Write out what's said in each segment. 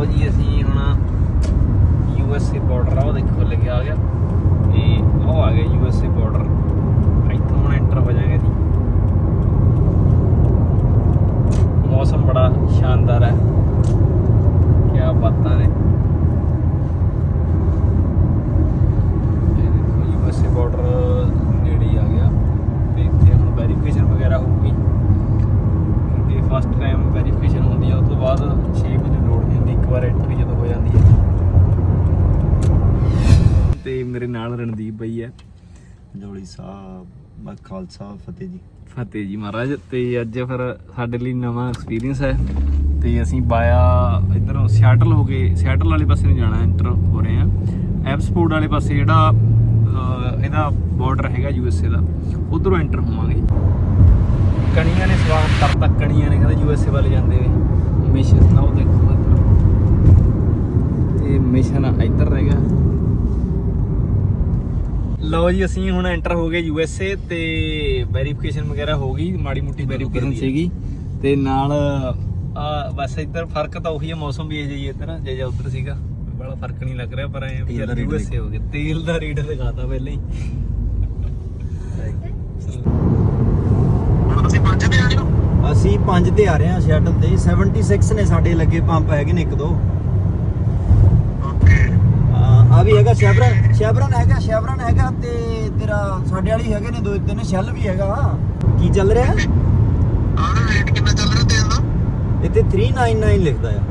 ਲਓ ਜੀ, ਅਸੀਂ ਹੁਣ ਯੂ ਐਸ ਏ ਬਾਰਡਰ ਆ, ਉਹ ਦੇਖੋ ਲੱਗਿਆ ਆ ਗਿਆ। ਤੇ ਉਹ ਆ ਗਿਆ ਯੂ ਐਸ ਏ ਬਾਰਡਰ ਇੱਥੋਂ ਹੁਣ ਐਂਟਰ ਹੋ ਜਾਏ ਜੀ ਮੌਸਮ ਬੜਾ ਸ਼ਾਨਦਾਰ ਹੈ ਕੀ ਬਾਤਾਂ ਨੇ ਇਹ ਦੇਖੋ ਯੂ ਐਸ ਏ ਬਾਰਡਰ ਨੇੜੇ ਹੀ ਆ ਗਿਆ ਤੇ ਇੱਥੇ ਹੁਣ ਵੈਰੀਫਿਕੇਸ਼ਨ ਵਗੈਰਾ ਹੋਊਗੀ ਕਿਉਂਕਿ ਫਸਟ ਟਾਈਮ ਵੈਰੀਫਿਕੇਸ਼ਨ ਹੁੰਦੀ ਹੈ ਉਸ ਤੋਂ ਬਾਅਦ 6 ਮਹੀਨੇ ਲੋਡ ਨਹੀਂ ਹੁੰਦੀ ਇੱਕ ਵਾਰ ਐਂਟਰੀ ਜਦੋਂ ਹੋ ਜਾਂਦੀ ਹੈ। ਤੇ ਮੇਰੇ ਨਾਲ ਰਣਦੀਪ ਬਈ ਹੈ। ਜੋੜੀ ਸਾਹਿਬ ਬਾ ਖਾਲਸਾ ਫਤਿਹ ਜੀ। ਫਤਿਹ ਜੀ ਮਹਾਰਾਜ ਤੇ ਅੱਜ ਫਿਰ ਸਾਡੇ ਲਈ ਨਵਾਂ ਐਕਸਪੀਰੀਅੰਸ ਹੈ। ਤੇ ਅਸੀਂ ਬਾਇਆ ਇਧਰੋਂ ਸਿਆਟਲ ਹੋ ਕੇ ਸਿਆਟਲ ਵਾਲੇ ਪਾਸੇ ਨੂੰ ਜਾਣਾ ਐਂਟਰ ਹੋ ਰਹੇ ਆ ਐਪਸਪੋਰਟ ਵਾਲੇ ਪਾਸੇ ਜਿਹੜਾ ਇਹਦਾ ਬਾਰਡਰ ਹੈਗਾ ਯੂਐਸਏ ਦਾ ਉਧਰੋਂ ਐਂਟਰ ਹੋਵਾਂਗੇ। ਕਣੀਆਂ ਨੇ ਸਵਾਗਤ ਕਰਤਾ ਕਣੀਆਂ ਨੇ ਕਹਿੰਦੇ ਯੂਐਸਏ ਵੱਲ ਜਾਂਦੇ ਵੇ ਮਿਸ਼ਨ ਨਾ ਉਹ ਦੇਖੋ। ਮਿਸ਼ਨ ਇੱਧਰ ਰਹਿ ਗਿਆ। ਲਓ ਜੀ ਅਸੀਂ ਹੁਣ ਐਂਟਰ ਹੋ ਗਏ ਯੂਐਸਏ ਤੇ ਵੈਰੀਫਿਕੇਸ਼ਨ ਵਗੈਰਾ ਹੋ ਗਈ ਮਾੜੀ ਮੋਟੀ ਵੈਰੀਫਿਕੇਸ਼ਨ ਸੀਗੀ। ਤੇ ਨਾਲ ਆ ਬਸ ਇੱਧਰ ਫ਼ਰਕ ਤਾਂ ਉਹੀ ਹੈ ਮੌਸਮ ਵੀ ਇਹ ਜਿਹੀ ਇੱਧਰ। ਜੇ ਜਾਂ ਉੱਧਰ ਸੀਗਾ ਬੜਾ ਫ਼ਰਕ ਨਹੀਂ ਲੱਗ ਰਿਹਾ ਪਰ ਐ ਰੇਟ ਯੂਐਸਏ ਹੋ ਗਿਆ। ਤੇਲ ਦਾ ਰੇਟ ਦਿਖਾਤਾ ਪਹਿਲਾਂ ਹੀ। ਅਸੀਂ 5 ਤੇ ਆ ਰਹੇ ਹਾਂ ਸ਼ਟਲ ਤੇ। 76 ਨੇ ਸਾਡੇ ਲੱਗੇ ਪੰਪ ਹੈਗੇ ਨੇ ਇੱਕ ਦੋ। ਆ ਵੀ ਹੈਗਾ ਸ਼ੈਵਰਨ ਸ਼ੈਵਰਨ ਹੈਗਾ ਸ਼ੈਵਰਨ ਹੈਗਾ ਤੇ ਤੇਰਾ ਸਾਡੇ ਵਾਲੀ ਹੈਗੇ ਨੇ ਦੋ ਤਿੰਨ ਸ਼ੈਲ ਵੀ ਹੈਗਾ। ਕੀ ਚੱਲ ਰਿਹਾ? ਆਹ ਰੇਟ ਕਿੰਨਾ ਚੱਲ ਰਿਹਾ ਤੇਲ ਦਾ ਇੱਥੇ 399 ਲਿਖਦਾ ਆ।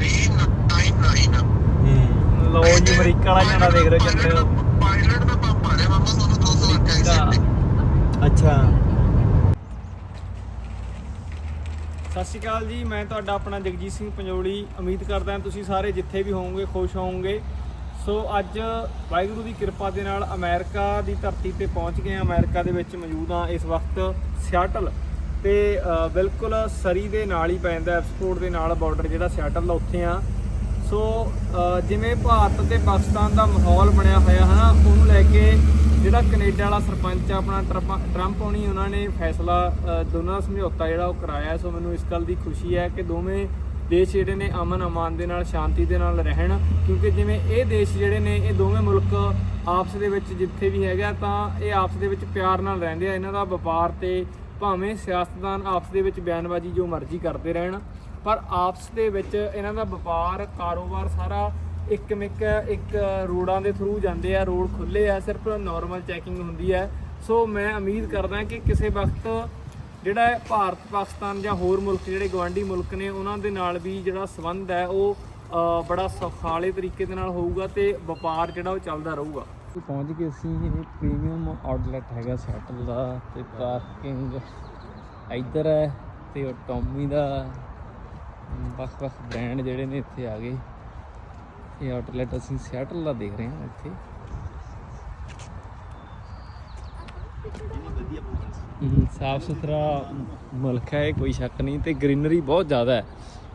399 ਹੂੰ। ਲਓ ਜੀ ਅਮਰੀਕਾ ਵਾਲਾ ਝੰਡਾ ਦੇਖ ਰਹੇ ਹੋ ਚੰਦੇ ਹੋ ਪਾਇਲਟ ਦਾ ਪੰਪ ਆ ਰਿਹਾ ਮਾਮਾ ਤੁਹਾਨੂੰ 200 ਅਮਰੀਕਾ। ਅੱਛਾ। ਸਤਿ ਸ਼੍ਰੀ ਅਕਾਲ ਜੀ, ਮੈਂ ਤੁਹਾਡਾ ਆਪਣਾ ਜਗਜੀਤ ਸਿੰਘ ਪੰਜੋਲੀ। ਉਮੀਦ ਕਰਦਾ ਹਾਂ ਤੁਸੀਂ ਸਾਰੇ ਜਿੱਥੇ ਵੀ ਹੋਵੋਗੇ, ਖੁਸ਼ ਹੋਵੋਗੇ। ਸੋ ਅੱਜ ਵਾਹਿਗੁਰੂ ਦੀ ਕਿਰਪਾ ਦੇ ਨਾਲ ਅਮਰੀਕਾ ਦੀ ਧਰਤੀ ਤੇ ਪਹੁੰਚ ਗਏ ਹਾਂ। ਅਮਰੀਕਾ ਦੇ ਵਿੱਚ ਮੌਜੂਦ ਹਾਂ ਇਸ ਵਕਤ ਸਿਆਟਲ। ਤੇ ਬਿਲਕੁਲ ਸਰੀ ਦੇ ਨਾਲ ਹੀ ਪੈਂਦਾ, ਐਕਸਪੋਰਟ ਦੇ ਨਾਲ ਬਾਰਡਰ ਜਿਹੜਾ ਸਿਆਟਲ ਦਾ ਉੱਥੇ ਆ ਸੋ ਜਿਵੇਂ ਭਾਰਤ ਤੇ ਪਾਕਿਸਤਾਨ ਦਾ ਮਾਹੌਲ ਬਣਿਆ ਹੋਇਆ ਹੈ ਨਾ, ਉਹਨੂੰ ਲੈ ਕੇ ਜਿਹੜਾ ਕੈਨੇਡਾ ਵਾਲਾ ਸਰਪੰਚ ਆ, ਆਪਣਾ ਟਰੰਪ ਟਰੰਪ ਹੋਣੀ, ਉਹਨਾਂ ਨੇ ਫੈਸਲਾ ਦੋਨਾਂ ਦਾ ਸਮਝੌਤਾ ਜਿਹੜਾ ਉਹ ਕਰਾਇਆ। ਸੋ ਮੈਨੂੰ ਇਸ ਗੱਲ ਦੀ ਖੁਸ਼ੀ ਹੈ ਕਿ ਦੋਵੇਂ ਦੇਸ਼ ਜਿਹੜੇ ਨੇ ਅਮਨ ਅਮਾਨ ਦੇ ਨਾਲ, ਸ਼ਾਂਤੀ ਦੇ ਨਾਲ ਰਹਿਣ। ਕਿਉਂਕਿ ਜਿਵੇਂ ਇਹ ਦੇਸ਼ ਜਿਹੜੇ ਨੇ, ਇਹ ਦੋਵੇਂ ਮੁਲਕ ਆਪਸ ਦੇ ਵਿੱਚ ਜਿੱਥੇ ਵੀ ਹੈਗਾ, ਤਾਂ ਇਹ ਆਪਸ ਦੇ ਵਿੱਚ ਪਿਆਰ ਨਾਲ ਰਹਿੰਦੇ ਆ। ਇਹਨਾਂ ਦਾ ਵਪਾਰ ਤੇ ਭਾਵੇਂ ਸਿਆਸਤਦਾਨ ਆਪਸ ਦੇ ਵਿੱਚ ਬਿਆਨਬਾਜ਼ੀ ਜੋ ਮਰਜ਼ੀ ਕਰਦੇ ਰਹਿਣ, ਪਰ ਆਪਸ ਦੇ ਵਿੱਚ ਇਹਨਾਂ ਦਾ ਵਪਾਰ, ਕਾਰੋਬਾਰ ਸਾਰਾ ਇੱਕ ਮਿਕ ਇੱਕ ਰੋਡਾਂ ਦੇ ਥਰੂ ਜਾਂਦੇ ਆ, ਰੋਡ ਖੁੱਲੇ ਆ, ਸਿਰਫ ਨਾਰਮਲ ਚੈਕਿੰਗ ਹੁੰਦੀ ਹੈ ਸੋ ਮੈਂ ਉਮੀਦ ਕਰਦਾ ਕਿ ਕਿਸੇ ਵਕਤ ਜਿਹੜਾ ਭਾਰਤ, ਪਾਕਿਸਤਾਨ ਜਾਂ ਹੋਰ ਮੁਲਕ, ਜਿਹੜੇ ਗਵਾਂਢੀ ਮੁਲਕ ਨੇ, ਉਹਨਾਂ ਦੇ ਨਾਲ ਵੀ ਜਿਹੜਾ ਸਬੰਧ ਹੈ, ਉਹ ਬੜਾ ਸੁਖਾਲੇ ਤਰੀਕੇ ਦੇ ਨਾਲ ਹੋਊਗਾ ਤੇ ਵਪਾਰ ਜਿਹੜਾ ਉਹ ਚੱਲਦਾ ਰਹੂਗਾ। ਪਹੁੰਚ ਗਏ ਅਸੀਂ ਇਹ ਪ੍ਰੀਮੀਅਮ ਆਊਟਲੈਟ ਹੈਗਾ ਸੈਟਲ ਦਾ ਤੇ ਪਾਰਕਿੰਗ ਇੱਧਰ ਹੈ ਤੇ ਉਹ ਟੋਮੀ ਦਾ ਵੱਖ-ਵੱਖ ਬ੍ਰਾਂਡ ਜਿਹੜੇ ਨੇ ਇੱਥੇ ਆ ਗਏ। ਇਹ ਆਊਟਲੈਟ ਅਸੀਂ ਸਿਆਟਲ ਦਾ ਦੇਖ ਰਹੇ ਹਾਂ ਇੱਥੇ। ਸਾਫ਼ ਸੁਥਰਾ ਮੁਲਕ ਹੈ ਇਹ ਕੋਈ ਸ਼ੱਕ ਨਹੀਂ, ਤੇ ਗ੍ਰੀਨਰੀ ਬਹੁਤ ਜ਼ਿਆਦਾ ਹੈ।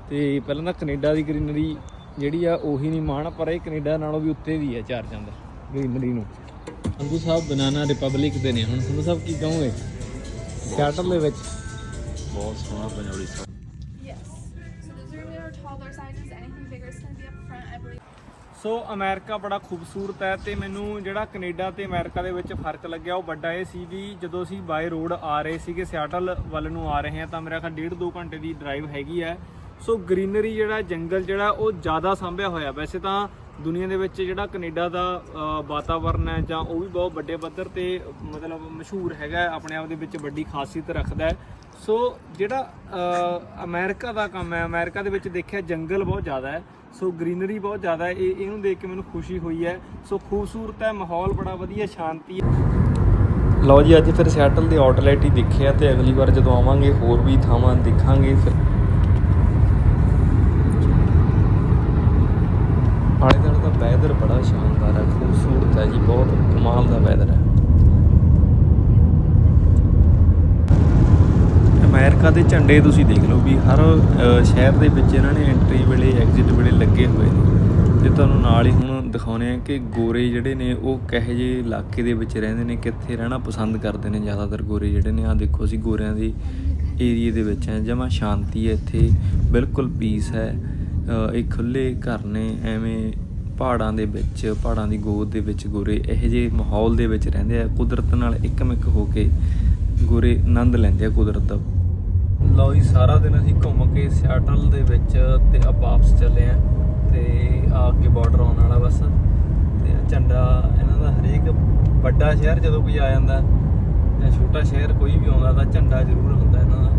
ਤੇ ਪਹਿਲਾਂ ਤਾਂ ਕੈਨੇਡਾ ਦੀ ਗ੍ਰੀਨਰੀ ਜਿਹੜੀ ਆ, ਉਹੀ ਨਹੀਂ ਮਾਣ, ਪਰ ਇਹ ਕੈਨੇਡਾ ਨਾਲੋਂ ਵੀ ਉੱਤੇ ਵੀ ਹੈ ਚਾਰ ਚੰਦ ਗ੍ਰੀਨਰੀ ਨੂੰ। ਅੰਗੂ ਸਾਹਿਬ ਬਨਾਨਾ ਰਿਪਬਲਿਕ ਦੇ ਨੇ। ਹੁਣ ਸੰਧੂ ਸਾਹਿਬ, ਕੀ ਕਹੋਗੇ? ਸਿਆਟਲ ਦੇ ਵਿੱਚ। ਬਹੁਤ ਸੋਹਣਾ ਪੰਜੋੜੀ ਸਾਹਿਬ ਸੋ ਅਮਰੀਕਾ ਬੜਾ ਖੂਬਸੂਰਤ ਹੈ ਤੇ ਮੈਨੂੰ ਜਿਹੜਾ ਕੈਨੇਡਾ ਤੇ ਅਮਰੀਕਾ ਦੇ ਵਿੱਚ ਫ਼ਰਕ ਲੱਗਿਆ ਉਹ ਵੱਡਾ ਇਹ ਸੀ ਵੀ ਜਦੋਂ ਅਸੀਂ ਬਾਈ ਰੋਡ ਆ ਰਹੇ ਸੀਗੇ, ਸਿਆਟਲ ਵੱਲ ਨੂੰ ਆ ਰਹੇ ਹਾਂ ਤਾਂ ਮੇਰਾ ਖਿਆਲ ਡੇਢ 2 ਘੰਟੇ ਦੀ ਡਰਾਈਵ ਹੈਗੀ ਹੈ। ਸੋ ਗ੍ਰੀਨਰੀ ਜਿਹੜਾ ਜੰਗਲ ਜਿਹੜਾ ਉਹ ਜ਼ਿਆਦਾ ਸਾਂਭਿਆ ਹੋਇਆ। ਵੈਸੇ ਤਾਂ ਦੁਨੀਆ ਦੇ ਵਿੱਚ ਜਿਹੜਾ ਕੈਨੇਡਾ ਦਾ ਵਾਤਾਵਰਨ ਹੈ ਜਾਂ ਉਹ ਵੀ ਬਹੁਤ ਵੱਡੇ ਪੱਧਰ ਤੇ ਮਤਲਬ ਮਸ਼ਹੂਰ ਹੈਗਾ, ਆਪਣੇ ਆਪ ਦੇ ਵਿੱਚ ਵੱਡੀ ਖਾਸੀਅਤ ਰੱਖਦਾ ਹੈ। ਸੋ ਜਿਹੜਾ ਅ, ਅਮਰੀਕਾ ਦਾ ਕੰਮ ਹੈ ਅਮਰੀਕਾ ਦੇ ਵਿੱਚ ਦੇਖਿਆ ਜੰਗਲ ਬਹੁਤ ਜ਼ਿਆਦਾ ਹੈ ਸੋ ਗ੍ਰੀਨਰੀ ਬਹੁਤ ਜ਼ਿਆਦਾ ਹੈ ਇਹ ਇਹਨੂੰ ਦੇਖ ਕੇ ਮੈਨੂੰ ਖੁਸ਼ੀ ਹੋਈ ਹੈ ਸੋ ਖੂਬਸੂਰਤ ਹੈ ਮਾਹੌਲ ਬੜਾ ਵਧੀਆ ਸ਼ਾਂਤੀ ਹੈ। ਲਓ ਜੀ ਅੱਜ ਫਿਰ ਸਿਆਟਲ ਦੇ ਆਊਟਲੈਟ ਹੀ ਦੇਖਿਆ ਤੇ ਅਗਲੀ ਵਾਰ ਜਦੋਂ ਆਵਾਂਗੇ ਹੋਰ ਵੀ ਥਾਵਾਂ ਦੇਖਾਂਗੇ ਫਿਰ। ਆਲੇ ਦੁਆਲੇ ਦਾ ਵੈਦਰ ਬੜਾ ਸ਼ਾਨਦਾਰ ਹੈ ਖੂਬਸੂਰਤ ਹੈ ਜੀ ਬਹੁਤ ਕਮਾਲ ਦਾ ਵੈਦਰ ਹੈ। ਅਮਰੀਕਾ ਦੇ ਝੰਡੇ ਤੁਸੀਂ ਦੇਖ ਲਓ ਵੀ ਹਰ ਸ਼ਹਿਰ ਦੇ ਵਿੱਚ ਇਹਨਾਂ ਨੇ ਐਂਟਰੀ ਵੇਲੇ ਐਗਜ਼ਿਟ ਵੇਲੇ ਲੱਗੇ ਹੋਏ ਨੇ। ਜੇ ਤੁਹਾਨੂੰ ਨਾਲ ਹੀ ਹੁਣ ਦਿਖਾਉਣੇ ਆ ਕਿ ਗੋਰੇ ਜਿਹੜੇ ਨੇ, ਉਹ ਕਿਹੋ ਜਿਹੇ ਇਲਾਕੇ ਦੇ ਵਿੱਚ ਰਹਿੰਦੇ ਨੇ, ਕਿੱਥੇ ਰਹਿਣਾ ਪਸੰਦ ਕਰਦੇ ਨੇ ਜ਼ਿਆਦਾਤਰ ਗੋਰੇ ਜਿਹੜੇ ਨੇ। ਆ ਦੇਖੋ ਅਸੀਂ ਗੋਰਿਆਂ ਦੀ ਏਰੀਏ ਦੇ ਵਿੱਚ ਹੈ, ਜਮਾ ਸ਼ਾਂਤੀ ਹੈ ਇੱਥੇ, ਬਿਲਕੁਲ ਪੀਸ ਹੈ। ਇਹ ਖੁੱਲੇ ਘਰ ਨੇ, ਐਵੇਂ ਪਹਾੜਾਂ ਦੇ ਵਿੱਚ, ਪਹਾੜਾਂ ਦੀ ਗੋਦ ਦੇ ਵਿੱਚ ਗੋਰੇ ਇਹੋ ਜਿਹੇ ਮਾਹੌਲ ਦੇ ਵਿੱਚ ਰਹਿੰਦੇ ਆ। ਕੁਦਰਤ ਨਾਲ ਇੱਕਮਿਕ ਹੋ ਕੇ ਗੋਰੇ ਆਨੰਦ ਲੈਂਦੇ ਆ ਕੁਦਰਤ ਦਾ। ਲਓ ਜੀ, ਸਾਰਾ ਦਿਨ ਅਸੀਂ ਘੁੰਮ ਕੇ ਸਿਆਟਲ ਦੇ ਵਿੱਚ ਤੇ ਆ ਵਾਪਸ ਚੱਲੇ ਆ ਤੇ ਆ ਅੱਗੇ ਬਾਰਡਰ ਆਉਣ ਵਾਲਾ ਬਸ। ਤੇ ਝੰਡਾ ਇਹਨਾਂ ਦਾ ਹਰੇਕ ਵੱਡਾ ਸ਼ਹਿਰ ਜਦੋਂ ਕੋਈ ਆ ਜਾਂਦਾ ਜਾਂ ਛੋਟਾ ਸ਼ਹਿਰ ਕੋਈ ਵੀ ਆਉਂਦਾ ਤਾਂ ਝੰਡਾ ਜ਼ਰੂਰ ਹੁੰਦਾ ਇਹਨਾਂ ਦਾ।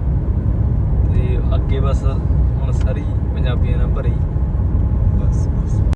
ਤੇ ਅੱਗੇ ਬਸ ਹੁਣ ਸਾਰੀ ਪੰਜਾਬੀਆਂ ਨਾਲ ਭਰੀ। ਬਸ ਬਸ।